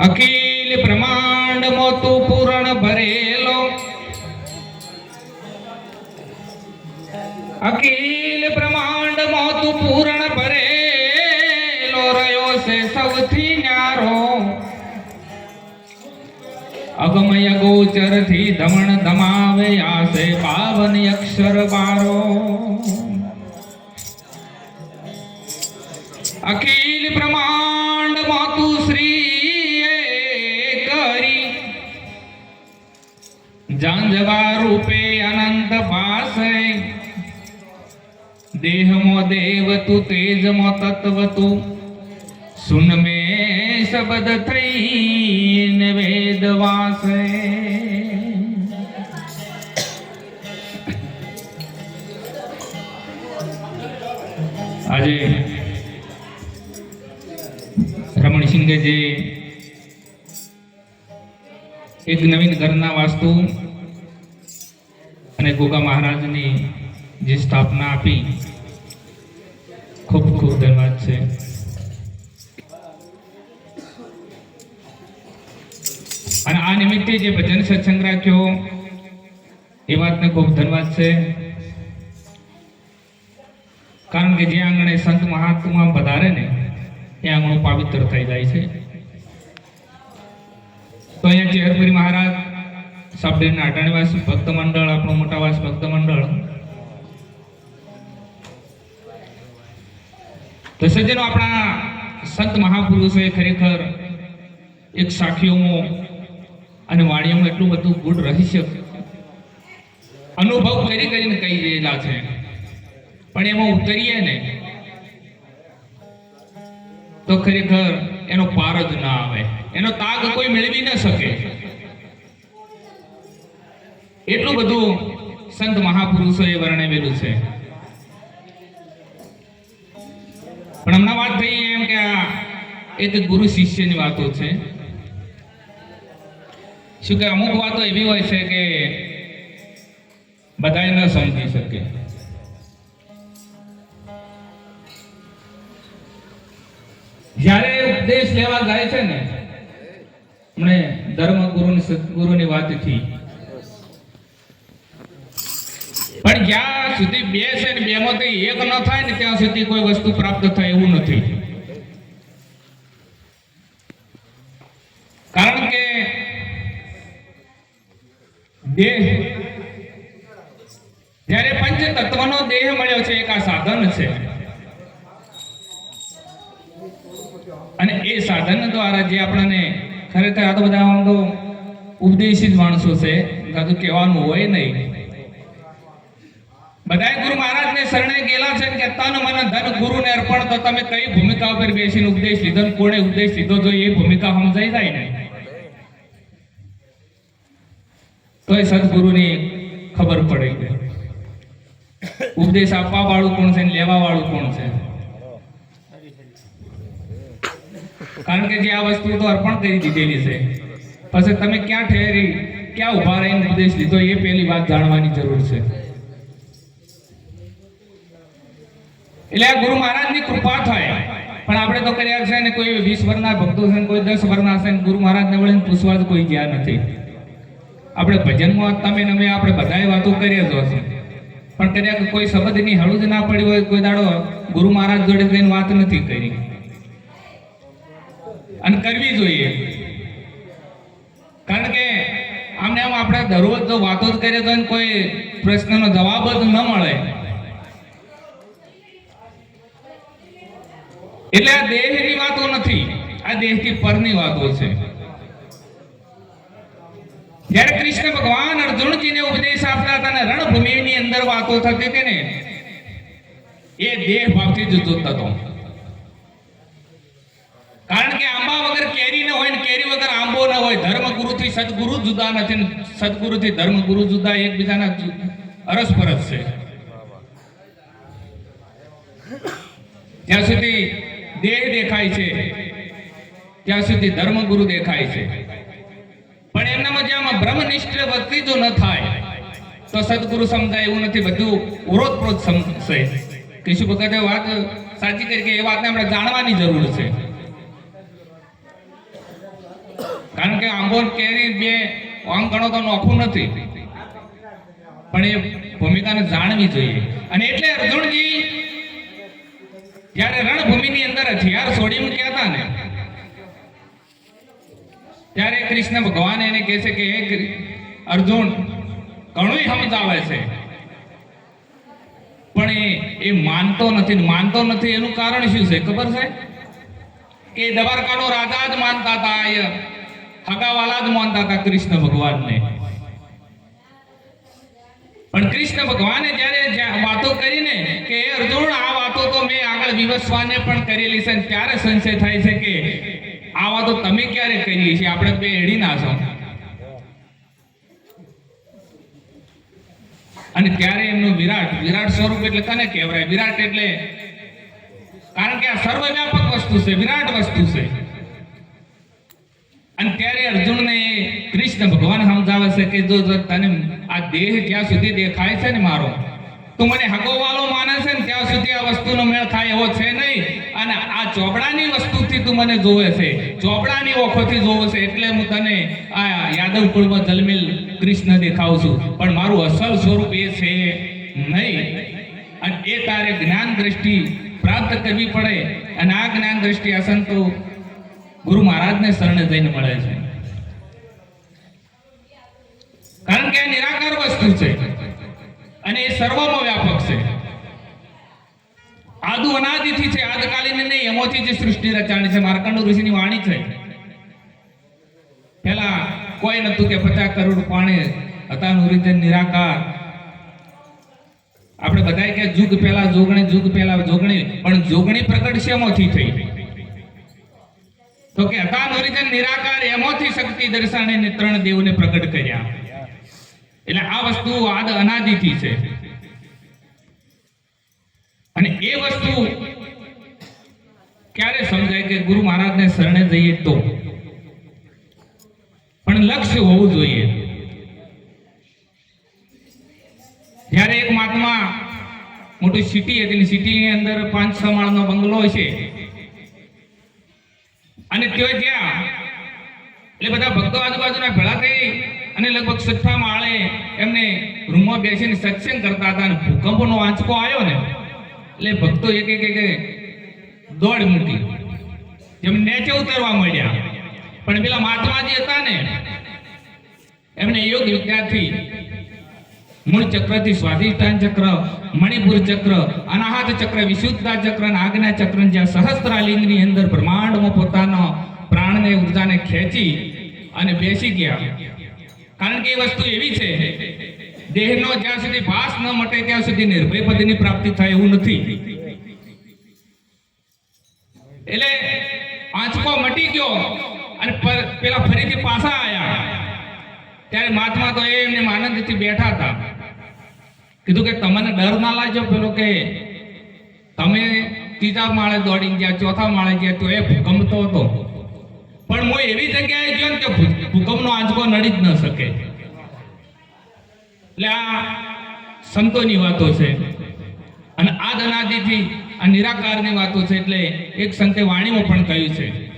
અખિલ બ્રહ્માંડ મોતું પૂરણ ભરેલો અખિલ બ્રહ્માંડ મોતું પૂરણ ભરેલો રહ્યો છે સૌથી ન્યારો અગમય ગોચરથી ધમણ ધમાવે આસે પાવન અક્ષર બારો. અખિલ બ્રહ્માંડ માતુ શ્રી કરી. જાંજવા રૂપે અનંત ભાસે દેહમો દેવ તું તેજમો તત્વ તું સુન મે શબ્દ થઈને વેદ વાસે આજે રમણસિંહે જે એક નવીન ઘરના વાસ્તુ અને ગોગા મહારાજની જે સ્થાપના આપી ખૂબ ખૂબ ધન્યવાદ છે. આ નિમિત્તે જે ભજન સત્સંગ રાખ્યો, એ વાતને ખૂબ ધન્યવાદ છે. કારણ કે જે આંગણે સંત મહાત્મા પધારે ને, એ આંગણું પવિત્ર થઈ જાય છે. તો અહીંયા ચેહરપુરી મહારાજ સાબડેરના અટાણીવાસ ભક્ત મંડળ, આપણું મોટાવાસ ભક્ત મંડળ. તો સજ્જનો આપણા સંત મહાપુરુષોએ ખરેખર એક સાખીઓમાં અને વાણિયામાં એટલું બધું ગુડ રહસ્ય અનુભવ કરી કરીને કહી રહેલા છે. પણ એમાં ઉતરીએ ને, તો ખરેખર એનો પાર જ ના આવે. એનો તાગ કોઈ મેળવી ન શકે. એટલું બધું સંત મહાપુરુષોએ વર્ણવેલું છે. પણ હમણાં વાત થઈ એમ કે આ એક ગુરુ શિષ્યની વાતો છે. શું કે અમુક વાતો એવી હોય છે કે બધા ન સમજી શકે. જ્યારે ઉપદેશ લેવા જાય છે ને, હમણે ધર્મગુરુની સદગુરુની વાત પણ જ્યાં સુધી બે છે ને બે માંથી એક ન થાય ને, ત્યાં સુધી કોઈ વસ્તુ પ્રાપ્ત થાય એવું નથી. કારણ દેહ. જ્યારે પંચ તત્વનો દેહ મળ્યો છે, એક આ સાધન છે. અને એ સાધન દ્વારા જે આપણને ખરેખર આ તો બધા આમ તો ઉપદેશિત માણસો છે, કાં કહેવાનું હોય નહીં. બધાય ગુરુ મહારાજને શરણે ગયેલા છે કે તન મન ધન ગુરુને અર્પણ, તો તમે કઈ ભૂમિકા ઉપર બેસીને ઉપદેશ લીધો કોણે ઉપદેશ લીધો તો એ ભૂમિકા સમજાઈ જાય ને તો એ સદગુરુની ખબર પડે ઉપદેશ આપવા વાળું કોણ છે લેવા વાળું કોણ છે? કારણ કે જે આ વસ્તુ તો અર્પણ કરી દીધેલી છે. પછી તમે ક્યાં ઠેરી, ક્યાં ઊભા રહીને ઉપદેશ લીધો એ પહેલી વાત જાણવાની જરૂર છે. એટલે આ ગુરુ મહારાજની કૃપા થાય. પણ આપણે તો કર્યા છે ને કોઈ વીસ વર્ષના ભક્તો છે ને કોઈ દસ વર્ષના છે ને ગુરુ મહારાજને વળીને પૂછવા કોઈ ગયા નથી. આપણે ભજનમાં તમે અમે આપણે બધાએ વાતો કરીએ જ હશે. પણ કદાચ કોઈ શબ્દની હળું જ ના પડી હોય, કોઈ દાડો ગુરુ મહારાજ જોડે જઈને વાત નથી કરી. અને કરવી જોઈએ. કારણ કે આમને આમ આપણે દરરોજ જો વાતો જ કરીએ તો કોઈ પ્રશ્નનો જવાબ જ ન મળે. એટલે આ દેહની વાતો નથી, આ દેહથી પરની વાતો છે. જ્યારે કૃષ્ણ ભગવાન અર્જુનજીને ઉપદેશ આપતા હતા અને રણભૂમિની અંદર વાતો થતી હતી ને, એ દેહ ભાવથી જોતો હતો. કારણ કે આંબા વગર કેરી ન હોય ને કેરી વગર આંબો ન હોય ધર્મ ગુરુથી સદગુરુ જુદા નથી ને સદગુરુથી ધર્મ ગુરુ જુદા એકબીજાના અરસપરસ છે. જ્યાં સુધી દેહ દેખાય છે, ત્યાં સુધી ધર્મગુરુ દેખાય છે. આમાં બ્રહ્મનિષ્ઠ વ્યક્તિ જો ન થાય, તો સદગુરુ સમજાય એવું નથી. બધું ઓરોતપ્રોત સમજશે કેશુ ભગતે વાત સાચી કરી કે એ વાતને આપણે જાણવાની જરૂર છે. કારણ કે આંબો કેરી બે આમ ગણો તો નોખું નથી. પણ એ ભૂમિકાને જાણવી જોઈએ. અને એટલે અર્જુનજી જ્યારે રણભૂમિની અંદર હથિયાર છોડી મૂક્યા હતા ને ત્યારે કૃષ્ણ ભગવાન એને કહે છે કે, હે અર્જુન ઘણું સમજાવે છે. પણ એ માનતો નથી માનતો નથી એનું કારણ શું છે? ખબર છે? કે દબારકાનો રાજા જ માનતા હતા, એ હગાવાલા જ માનતા હતા કૃષ્ણ ભગવાનને. પણ કૃષ્ણ ભગવાને જ્યારે વાતો કરીને કે અર્જુન, આ વાતો તો મેં આગળ વિવસ્વાને પણ કરેલી છે ત્યારે સંશય થાય છે કે આ વાતો તમે ક્યારે કરીએ છીએ? આપણે બે એડી ના છો. અને ત્યારે એમનું વિરાટ વિરાટ સ્વરૂપ એટલે કને કહેવાય. વિરાટ એટલે કારણ કે આ સર્વવ્યાપક વસ્તુ છે, વિરાટ વસ્તુ છે. અને ત્યારે અર્જુનને કૃષ્ણ ભગવાન સમજાવે છે કે જો તને આ દેહ જ્યાં સુધી દેખાય છે ને મારો? તું મને હગોવાલો માને છે ને ત્યાં સુધી આ વસ્તુનો મેળ થાય એવો છે નહીં. અને આ ચોપડાની વસ્તુથી તું મને જોવે છે. ચોપડાની ઓખોથી જોવે છે. એટલે હું તને આ યાદવ કુળમાં જલમેલ કૃષ્ણ દેખાઉં છું. પણ મારું અસલ સ્વરૂપ એ છે નહીં. અને એ તારે જ્ઞાન દ્રષ્ટિ પ્રાપ્ત કરવી પડે. અને આ જ્ઞાન દ્રષ્ટિ આ સંતો ગુરુ મહારાજને શરણે જઈને મળે છે. કારણ કે નિરાકાર વસ્તુ છે. અને એ સર્વમાં વ્યાપક છે. આદુ અનાદિથી છે, આદકાલીન નહીં, એમોથી જે સૃષ્ટિ રચાણી છે, માર્કંડ ઋષિની વાણી છે. પેલા કોઈ નતું કે પચાસ કરોડ પાણી, હતા ઓરિજિન નિરાકાર. આપણે બધાય કે જુગ પહેલા, જોગણી, જુગ પહેલા, જોગણી, પણ જોગણી પ્રગટ શેમાંથી થઈ? તો કે હતા ઓરિજિન નિરાકાર, એમાંથી શક્તિ દર્શાવીને ત્રણ દેવને પ્રગટ કર્યા. એટલે આ વસ્તુ આદ અનાદિથી છે. અને એ વસ્તુ ક્યારે સમજાય કે ગુરુ મહારાજને શરણે જઈએ તો? પણ લક્ષ્ય હોવું જોઈએ. જ્યારે એક મહાત્મા મોટી સિટી હતી સિટીની અંદર પાંચ છ માળનો બંગલો છે. અને તેઓ ત્યાં એટલે બધા ભક્તો આજુબાજુના ભેળા થઈ અને લગભગ છઠ્ઠા માળે એમને રૂમમાં બેસીને સત્સંગ કરતા હતા અને ભૂકંપનો આંચકો આવ્યો ને, એટલે ભક્તો એક એક દોડ મૂકી. જેમ નેચે ઉતરવા મળ્યા પણ પેલા મહાત્માજી હતા ને, એમને યોગ વિદ્યાર્થી મૂળ ચક્રથી સ્વાધિષ્ઠાન ચક્ર, મણિપુર ચક્ર, અનાહત ચક્ર વિશુદ્ધતા ચક્ર આજ્ઞા ચક્ર જ્યાં સહસ્ત્રાલિંગની અંદર બ્રહ્માંડમાં પોતાનો પ્રાણને, ઉર્જાને ખેંચી અને બેસી ગયા. કારણ કે એ વસ્તુ એવી છે, દેહનો જ્યાં સુધી ભાસ ન મટે ત્યાં સુધી નિર્ભય પદની પ્રાપ્તિ થાય એવું નથી. એટલે આંચકો મટી ગયો અને પેલા ફરીથી પાછા આયા. ત્યારે મહાત્મા તો એમને આનંદથી બેઠા હતા. કીધું કે તમને ડર ના લાગ્યો? પેલો કે, તમે ત્રીજા માળે દોડી ગયા, ચોથા માળે ગયા, તો એ ભૂકંપતો હતો. પણ હું એવી જગ્યાએ ગયો ને કે ભૂકંપનો આંચકો નડી જ ન શકે. એટલે આ સંતોની વાતો છે. અને આ અનાદિથી આ નિરાકારની વાતો છે. એટલે એક સંતે વાણીમાં પણ કહ્યું છે.